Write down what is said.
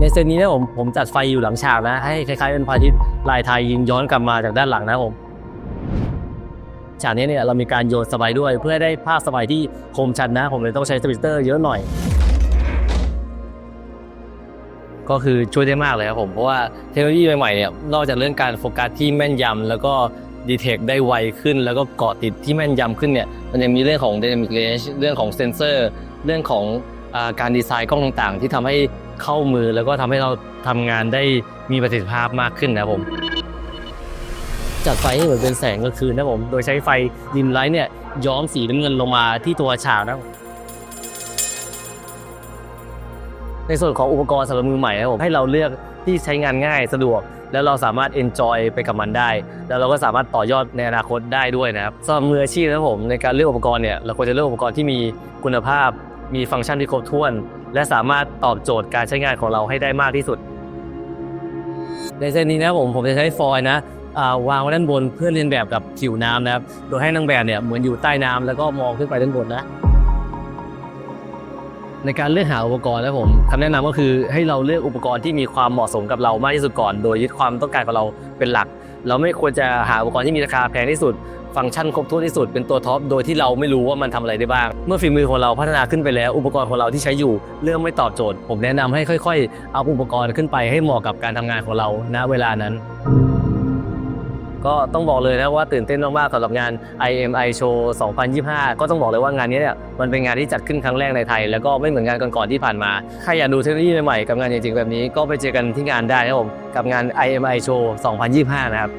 ในเซตนี้นะผมผมจัดไฟอยู่หลังฉากนะ ให้คล้ายๆเป็นพาทิตย์ลายไทยยิงย้อนกลับมาจากด้านหลังนะผมฉากนี้เนี่ยเรามีการโยนสบายด้วย เพื่อให้ได้ภาพสบายที่คมชัดนะ ผมเลยต้องใช้สปิเตอร์เยอะหน่อย ก็คือช่วยได้มากเลยครับผมเพราะว่าเทคโนโลยีใหม่ๆเนี่ยนอกจากเรื่องการโฟกัสที่แม่นยำแล้วก็ดีเทคได้ไวขึ้น แล้วก็เกาะติดที่แม่นยำขึ้นเนี่ยมันยังมีเรื่องของ dynamic range เรื่องของเซนเซอร์ เรื่องของอการดีไซน์กล้องต่างๆ ที่ทำให้ เข้ามือแล้วก็ทำให้เราทำงานได้มีประสิทธิภาพมากขึ้นนะครับผมจัดไฟให้เหมือนเป็นแสงกลางคืนนะครับผม โดยใช้ไฟดิมไลท์เนี่ยย้อมสีน้ำเงินลงมาที่ตัวฉากนะครับในส่วนของอุปกรณ์สำหรับมือใหม่นะครับผมให้เราเลือกที่ใช้งานง่ายสะดวก แล้วเราสามารถ enjoy ไปกับมันได้ แล้วเราก็สามารถต่อยอดในอนาคตได้ด้วยนะครับสำหรับมืออาชีพนะครับผมในการเลือกอุปกรณ์เนี่ยเราควรจะเลือกอุปกรณ์ที่มีคุณภาพ มีฟังก์ชันที่ครบถ้วน และสามารถตอบโจทย์การใช้งานของเราให้ได้มากที่สุด ในเส้นนี้นะผมผมจะใช้ฟอยล์นะาวางไว้ด้านบนเพื่อเรียนแบบกับผิวน้ำนะครับ โดยให้นางแบบเนี่ยเหมือนอยู่ใต้น้ำแล้วก็มองขึ้นไปด้านบนนะ ในการเลือกหาอุปกรณ์นะผมคำแนะนำก็คือให้เราเลือกอุปกรณ์ที่มีความเหมาะสมกับเรามากที่สุดก่อน โดยยึดความต้องการของเราเป็นหลัก เราไม่ควรจะหาอุปกรณ์ที่มีราคาแพงที่สุด ฟังก์ชันครบถ้วนที่สุดเป็นตัวท็อปโดยที่เราไม่รู้ว่ามันทำอะไรได้บ้าง เมื่อฝีมือของเราพัฒนาขึ้นไปแล้ว อุปกรณ์ของเราที่ใช้อยู่เริ่มไม่ตอบโจทย์ ผมแนะนำให้ค่อย ๆ เอาอุปกรณ์ขึ้นไปให้เหมาะกับการทำงานของเราณเวลานั้น ก็ต้องบอกเลยนะว่าตื่นเต้นมากๆสำหรับงาน IMI Show 2025 ก็ต้องบอกเลยว่างานนี้เนี่ยมันเป็นงานที่จัดขึ้นครั้งแรกในไทย แล้วก็ไม่เหมือนงานก่อนๆที่ผ่านมาใครอยากดูเทคโนโลยีใหม่ๆกับงานจริงๆแบบนี้ก็ไปเจอกันที่งานได้นะครับผมกับงาน IMI Show 2025 นะครับ